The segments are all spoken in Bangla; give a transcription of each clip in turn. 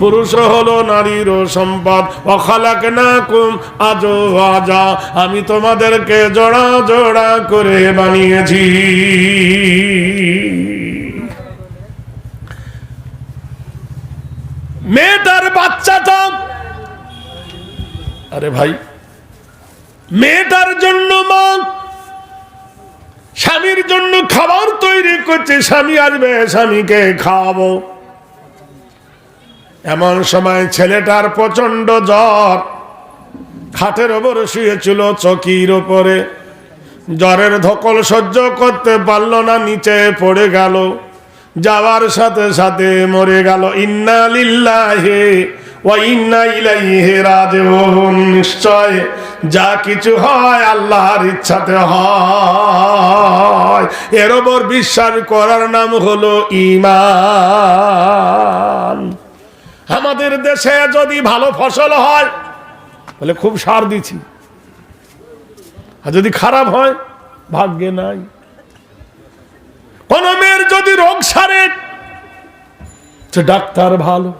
পুরুষ হলো নারীর সম্পদ। অখালাক না কুম আজো আজা। আমি তোমাদেরকে জোড়া জোড়া করে বানিয়েছি। মেয়েটার বাচ্চাটা আরে ভাই। মেয়েটার জন্য মা স্বামীর জন্য খাবার তৈরি করছে। স্বামী আসবে, স্বামীকে খাওয়াবো। এমন সময় ছেলেটার প্রচণ্ড জ্বর। খাটের ওপর শুয়েছিল চকির ওপরে। জ্বরের ধকল সহ্য করতে পারল না, নিচে পড়ে গেল। যাওয়ার সাথে সাথে মরে গেল। ইন্না লিল্লাহে ইন্না নিশ্চয় যা কিছু হয় আল্লাহর ইচ্ছাতে হয়। এর ওপর বিশ্বাস করার নাম হলো ঈমান। আমাদের দেশে যদি ভালো ফসল হয় বলে খুব সার দিছি। আর যদি খারাপ হয়, ভাগ্যে নাই। কোন মেয়ের যদি রোগ সারে, সে ডাক্তার ভালো।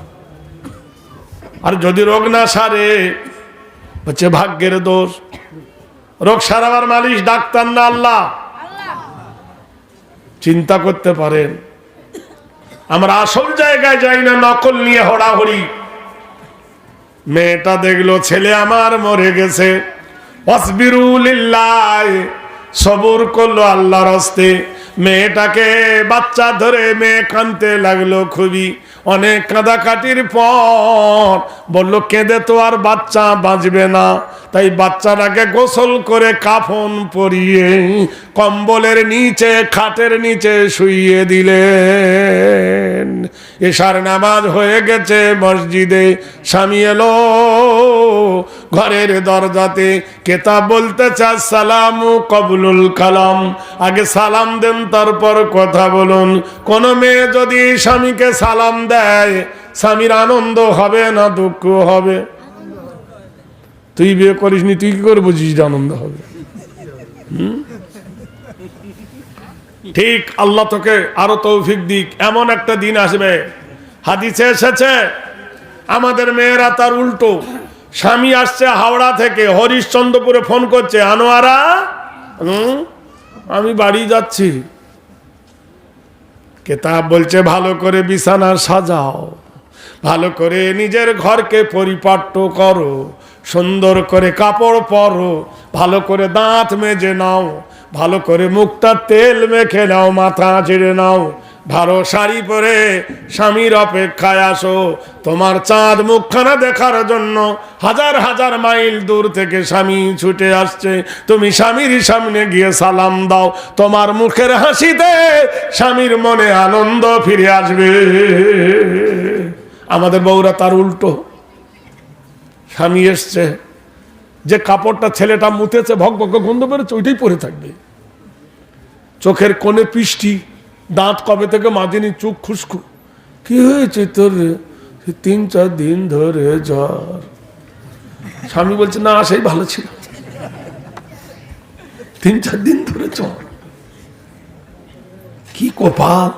আর যদি রোগ না সারে, হচ্ছে ভাগ্যের দোষ। রোগ সারাবার মালিশ ডাক্তার না আল্লাহ। চিন্তা করতে পারেন। আমরা আসল জায়গায় যাই না, নকল নিয়ে হড়াহড়ি। মেয়েটা দেখল, ছেলে আমার মরে গেছে। অসবিরুলিল্লাহ সবুর করল আল্লাহর হস্তে। মেয়েটাকে বাচ্চা ধরে মেয়ে কানতে লাগল খুবই। অনেক কাঁদাকাটির পর বলল, কেঁদে তো আর বাচ্চা বাঁচবে না। তাই বাচ্চাটাকে গোসল করে কাফন পরিয়ে কম্বলের নিচে, খাটের নিচে শুইয়ে দিলেন। এশার নামাজ হয়ে গেছে মসজিদে। স্বামী এলো ঘরের দরজাতে কেতাব বলতে চা সালাম কবুলুল কালাম। আগে সালাম দেন, তারপর কথা বলুন। কোন মেয়ে যদি স্বামীকে সালাম দেয়, স্বামীর আনন্দ হবে না দুঃখ হবে? তুই বিয়ে করিসনি, তুই কি করে বুঝিস আনন্দ হবে? ঠিক, আল্লাহ তোকে আরও তৌফিক দিক। এমন একটা দিন আসবে। হাদিসে এসেছে, আমাদের মেয়েরা তার উল্টো স্বামী আসছে হাওড়া থেকে, হরিশ্চন্দ্রপুরে ফোন করছে, আনোয়ারা? আমি বাড়ি যাচ্ছি। কেতাব বলছে, ভালো করে বিছানা সাজাও, ভালো করে নিজের ঘরকে পরিপাট্য করো, সুন্দর করে কাপড় পরো, ভালো করে দাঁত মেজে নাও, ভালো করে মুখটা তেল মেখে নাও, মাথা ছেড়ে নাও ভালো শাড়ি পরে স্বামীর অপেক্ষায় আসো। তোমার চাঁদ মুখখানা দেখার জন্য হাজার হাজার মাইল দূর থেকে স্বামী ছুটে আসছে। তুমি স্বামীর সামনে গিয়ে সালাম দাও। তোমার মুখের হাসিতে স্বামীর মনে আনন্দ ফিরে আসবে। আমাদের বউরা তার উল্টো। স্বামী এসছে। যে কাপড়টা ছেলেটা মুতেছে, ভক ভক গন্ধ বেরোচ্ছে, ওইটাই পরে থাকবে। চোখের কোণে পিষ্টি। দাঁত কবে থেকে মাজেনি চোখ খুশকু কি হয়েছে তোর? তিন চার দিন ধরে জ্বর। স্বামী বলছে না সেই ভালো ছিল। তিন চার দিন ধরে জ্বর। কি কপাল?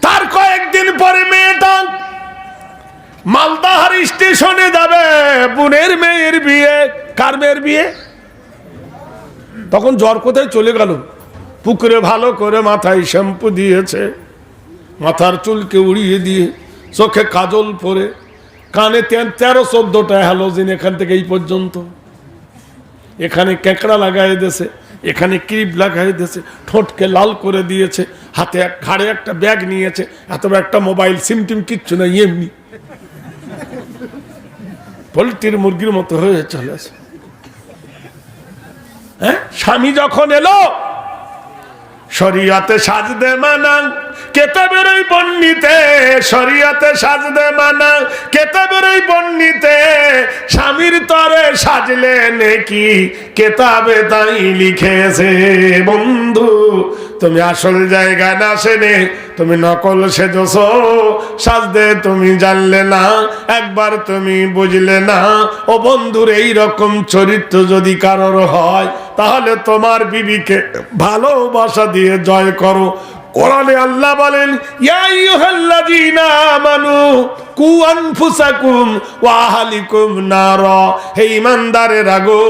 তার কয়েকদিন পরে মেয়েটা মালদাহার স্টেশনে যাবে বোনের মেয়ের বিয়ে। কার মেয়ের বিয়ে? তখন জ্বর কোথায় চলে গেল? পুকুরে ভালো করে মাথায় শ্যাম্পু দিয়েছে। মাথার চুলকে উড়িয়ে দিয়ে চোখে কাজল পরে কানে তেরো চোদ্দটা হ্যালোজিন এখান থেকে এই পর্যন্ত। এখানে কেঁকড়া লাগাই দিয়েছে, এখানে ক্রিপ লাগাই দিয়েছে, ঠোঁটকে লাল করে দিয়েছে, হাতে এক ঘাড়ে একটা ব্যাগ নিয়েছে, এত একটা মোবাইল, সিম টিম কিচ্ছু না এমনি। পোলট্রির মুরগির মতো হয়ে চলেছে। হ্যাঁ? স্বামী যখন এলো শরিয়াতে সাজদে মানান কেতাবের ওই বন্নিতে শরিয়াতে সাজদে মানা, কেতাবের ওই বন্নিতে স্বামীর তরে সাজলে নেকি, কেতাবে তাই লিখেছে, বন্ধু, তুমি আসল জায়গায় না সেনে তুমি নকল সেজছ, সাজদে তুমি জানলে না, একবার তুমি বুঝলে না। ও বন্ধুর এই রকম চরিত্র যদি কারোর হয়, তাহলে তোমার বিবিকে ভালোবাসা দিয়ে জয় করো। কোরআনে আল্লাহ বলেন আমানু, কু আনফুসাকুম ওয়া আহলিকুম নারা। হে ঈমানদারেরা গো,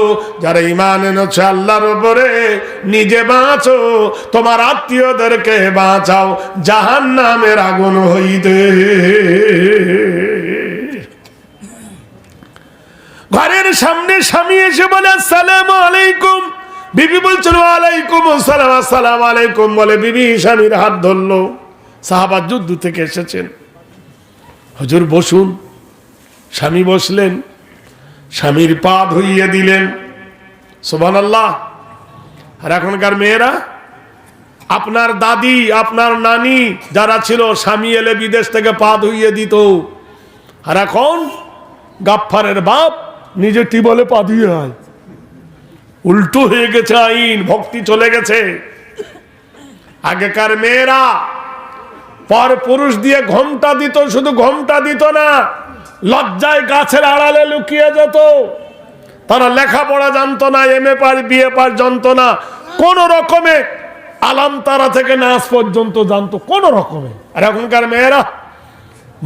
যারা ঈমান এনেছো আল্লাহর উপরে, নিজে বাঁচো, তোমার আত্মীয়দেরকে বাঁচাও, জাহান্নামের আগুন হইতে। ঘরের সামনে স্বামী এসে বলে, আসসালামু আলাইকুম। বিবি বলছিল আলাইকুম আসসালাম আসসালাম আলাইকুম, বলে বিবি স্বামীর হাত ধরলো। সাহাবাদ যুদ্ধ থেকে এসেছেন। হজুর বসুন। স্বামী বসলেন। স্বামীর পা ধুইয়ে দিলেন। সোভান আল্লাহ আর এখনকার মেয়েরা, আপনার দাদি, আপনার নানি যারা ছিল, স্বামী এলে বিদেশ থেকে পা ধুইয়ে দিত। আর এখন গাফফারের বাপ নিজে টিবলে পা ধুয়ে হয় উল্টো হয়ে গেছে আইন, ভক্তি চলে গেছে। আগেকার মেয়েরা পর পুরুষ দিয়ে ঘোমটা দিত, শুধু ঘোমটা দিত না, লজ্জায় গাছের আড়ালে লুকিয়ে যেত। তারা লেখাপড়া জানতো না, এম এ পার বিএ পার জানতো না। কোন রকমে আলাম তারা থেকে নাচ পর্যন্ত জানতো, কোন রকমে। আর এখনকার মেয়েরা,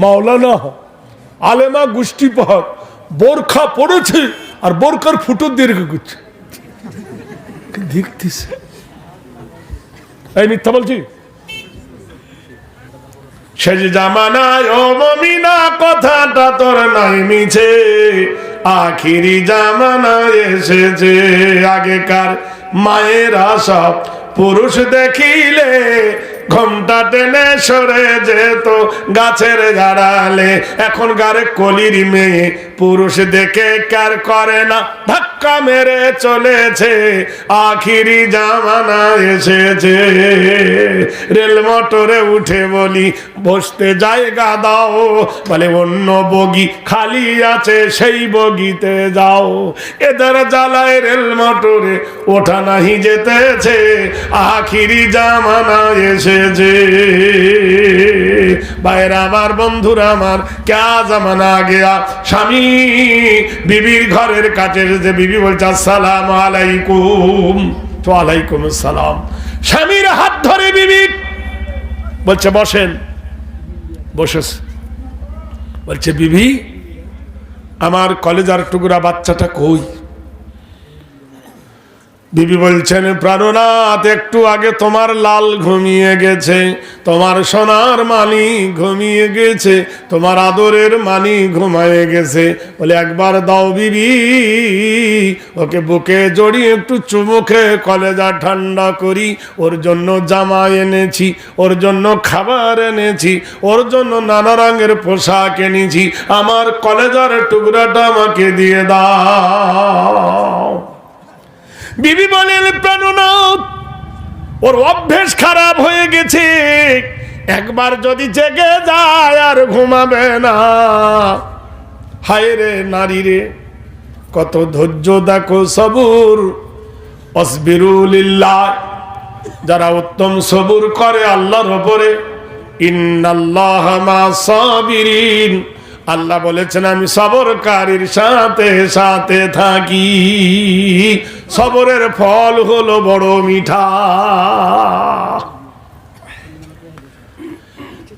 মাওলানা আলেমা গোষ্ঠী পাহাড় বোরখা পড়েছে আর বোরখার ফুটো দীর্ঘ করছে। দেখতেছে। এই মিথ্যা বলছি? যে জামানায়, ও মমিনা, কথাটা তোর নাই মিছে। আখিরি জামানায় এসেছে আগেকার মায়েরা সব। পুরুষ দেখিলে ঘমটা টেনে সরে যেত গাছের ঝাড়ালে এখন গারে কলির মেয়ে পুরুষ দেখে কার করে না। ধাক্কা মেরে চলেছে, আখিরি জামানা এসেছে। রেল মোটরে উঠে বলি, বসতে জায়গা দাও। বলে, অন্য বগি খালি আছে, সেই বগিতে যাও। এদের জ্বালায় রেল মোটরে ওঠা নাহি যেতেছে, আখিরি জামানা এসেছে। বাইরে আমার বন্ধুরা আমার, ক্যা জামানা গেয়া? স্বামী, বিবির ঘরের কাছে যে বিবি বলছে, আসসালাম আলাইকুম। তো আলাইকুম আসসালাম। স্বামীর হাত ধরে বিবি বলছে বসেন। বসেছে। বলছে বিবি আমার কলেজার টুকরা বাচ্চাটা কই? বিবি বলছেন, প্রাণনাথ, একটু আগে তোমার লাল ঘুমিয়ে গেছে, তোমার সোনার মানি ঘুমিয়ে গেছে, তোমার আদরের মানি ঘুমায়ে গেছে। বলে, একবার দাও বিবি, ওকে বুকে জড়িয়ে একটু চুমুখে কলেজা ঠান্ডা করি, ওর জন্য জামা এনেছি, ওর জন্য খাবার এনেছি, ওর জন্য নানা রঙের পোশাক এনেছি, আমার কলেজার টুকরাটা আমাকে দিয়ে দাও। বিবি বলেন, প্রাণনাথ, ওর অভ্যেস খারাপ হয়ে গেছে। একবার যদি জেগে যায় আর ঘুমাবে না। হায় রে নারী রে, কত ধৈর্য দেখো সবুর। অসবিরুলিল্লাহ, যারা উত্তম সবুর করে আল্লাহর ওপরে আল্লাহ বলেছেন, আমি সবরকারীর সাথে সাথে থাকি। সবরের ফল হলো বড় মিঠা।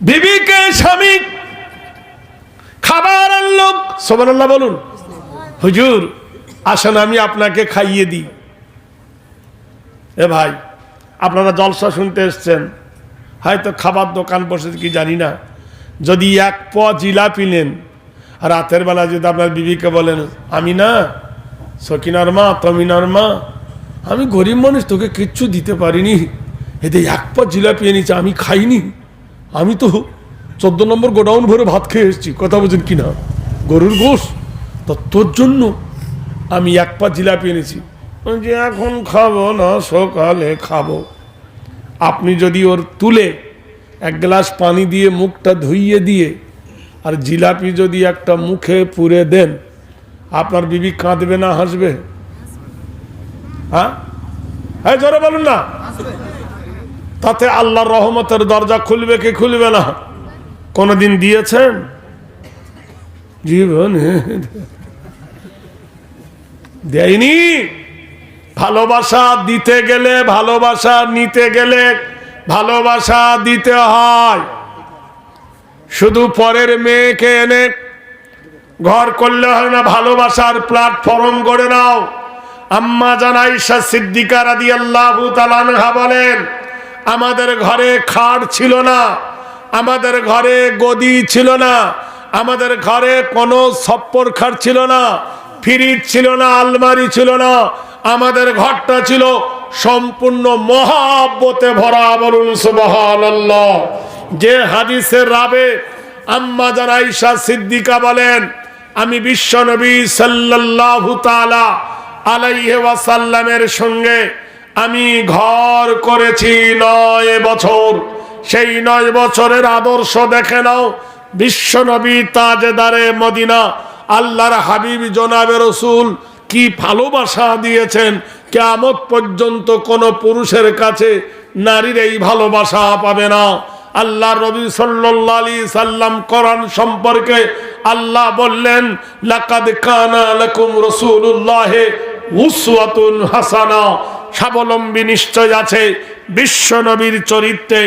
বিবিকে স্বামী খাবার আনলো আল্লাহ বলুন। হুজুর, আসেন, আমি আপনাকে খাইয়ে দিই। এ ভাই, আপনারা জলসা শুনতে এসছেন। হয়তো খাবার দোকান বসেছে কি জানি না। যদি এক প জিলাপি নেন, রাতের বেলা যদি আপনার বিবিকে বলেন, আমি না সকিনার মা তমিনার মা আমি গরিব মানুষ, তোকে কিচ্ছু দিতে পারিনি। এতে এক পা জিলাপি এনেছে, আমি খাইনি। আমি তো চোদ্দ নম্বর গোডাউন ভরে ভাত খেয়ে এসেছি, কথা বোঝেন কি না গরুর গোশ? তো তোর জন্য আমি এক পা জিলাপি এনেছি। যে এখন খাব না, সকালে খাব। আপনি যদি ওর তুলে এক গ্লাস পানি দিয়ে মুখটা ধুইয়ে দিয়ে, আর জিলাপি যদি একটা মুখে পুরে দেন আপনার বিবি কাঁদবে না, হাসবে? হ্যাঁ? হ্যাঁ জোরে বলুন না। তাতে আল্লাহর রহমতের দরজা খুলবে কি খুলবে না? কোনদিন দিয়েছেন? জীবনে দেয়নি। ভালোবাসা দিতে গেলে ভালোবাসা নিতে গেলে ভালোবাসা দিতে হয়। শুধু পরের মেয়েকে এনে ঘর করলে হয় না, ভালোবাসার প্ল্যাটফর্ম গড়ে নাও। আম্মা জানাইশা সিদ্দিকা রাদি আল্লাহ তালানহা বলেন, আমাদের ঘরে খাট ছিল না, আমাদের ঘরে গদি ছিল না, আমাদের ঘরে কোনো সপ্পর খাট ছিল না, ফ্রিজ ছিল না, আলমারি ছিল না, আমাদের ঘরটা ছিল সম্পূর্ণ মহাব্বতে ভরা বলুন সুবহানাল্লাহ। যে হাদিসের রাবে আম্মা জানাইশা সিদ্দিকা বলেন আমি বিশ্ব নবী সাল্লাল্লাহু তাআলা আলাইহি সঙ্গে আমি ঘর করেছি নয় বছর। সেই নয় বছরের আদর্শ দেখে নাও। বিশ্ব নবী তাজেদারে মদিনা, আল্লাহর হাবিব জনাবে রসুল কি ভালোবাসা দিয়েছেন। কেমত পর্যন্ত কোন পুরুষের কাছে নারীর এই ভালোবাসা পাবে না। আল্লাহ রবি সাল্লি সাল্লাম কোরআন সম্পর্কে আল্লাহ বললেন হাসানা। স্বাবলম্বী নিশ্চয় আছে বিশ্ব নবীর চরিত্রে।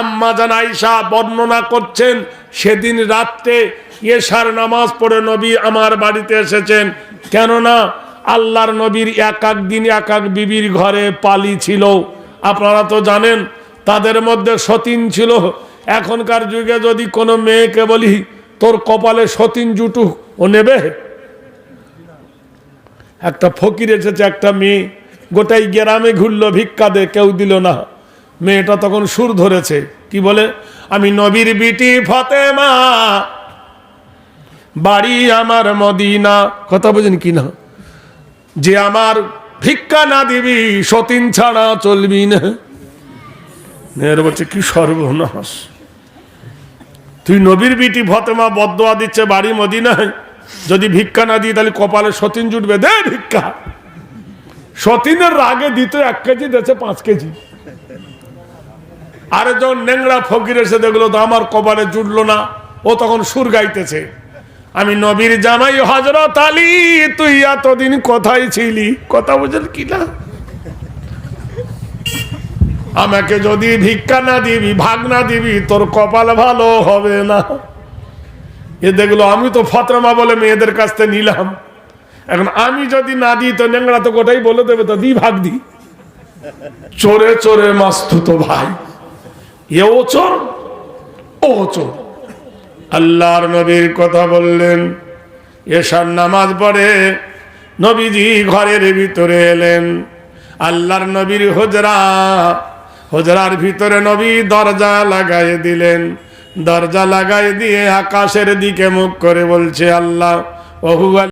আম্মা জান আয়েশা বর্ণনা করছেন, সেদিন রাত্রে ইয়েশার নামাজ পড়ে নবী আমার বাড়িতে এসেছেন। কেননা আল্লাহর নবীর এক এক দিন এক এক বিবির ঘরে পালি ছিল। আপনারা তো জানেন তাদের মধ্যে সতীন ছিল। এখনকার যুগে যদি কোনো মেয়েকে বলি, তোর কপালে সতীন জুটু, ও নেবে? একটা ফকির এসেছে, একটা মেয়ে। গোটাই গ্রামে ঘুরলো, ভিক্ষা দে, কেউ দিল না। মেয়েটা তখন সুর ধরেছে, কি বলে? আমি নবীর বিটি ফতেমা, বাড়ি আমার মদিনা। কথা বোঝেন কি না? যে আমার ভিক্ষা না দিবি, সতীন ছাড়া চলবি না। মেয়ের বলছে, কি সর্বনাশ। তুই নবীর বিটি, ফতেমা বদোয়া দিচ্ছে বাড়ি মদিনায়। যদি ভিক্ষা না দিই, তাহলে কপালে সতীন জুটবে। দে ভিক্ষা। সতীনের রাগে দিত এক কেজি, দিয়েছে পাঁচ কেজি। আর যখন নেংড়া ফকির এসে দেখল তো আমার কপালে জুটলো না, ও তখন সুর গাইতেছে। আমি নবীর জামাই হজরত আলী, তুই এতদিন কোথায় ছিলি? কথা বুঝল কি না? আমাকে যদি ভিক্ষা না দিবি, ভাগ না দিবি, তোর কপাল ভালো হবে না। এ দেখল, আমি তো ফতরমা বলে মেয়েদের কাছ থেকে নিলাম। এখন আমি যদি না দিই, তো নেংড়া তো গোটাই বলে দেবে, তো দি ভাগ দি। চোরে চোরে মাস্তু তো ভাই। এও চোর, ও চোর। আল্লাহর নবীর কথা বললেন। এসার নামাজ পড়ে নবীজি ঘরের ভিতরে এলেন। আল্লাহর নবীর হোজরা হোজরার ভিতরে নবী দরজা লাগাই দিলেন। দরজা লাগাই দিয়ে আকাশের দিকে মুখ করে বলছে, আল্লাহ, ওহু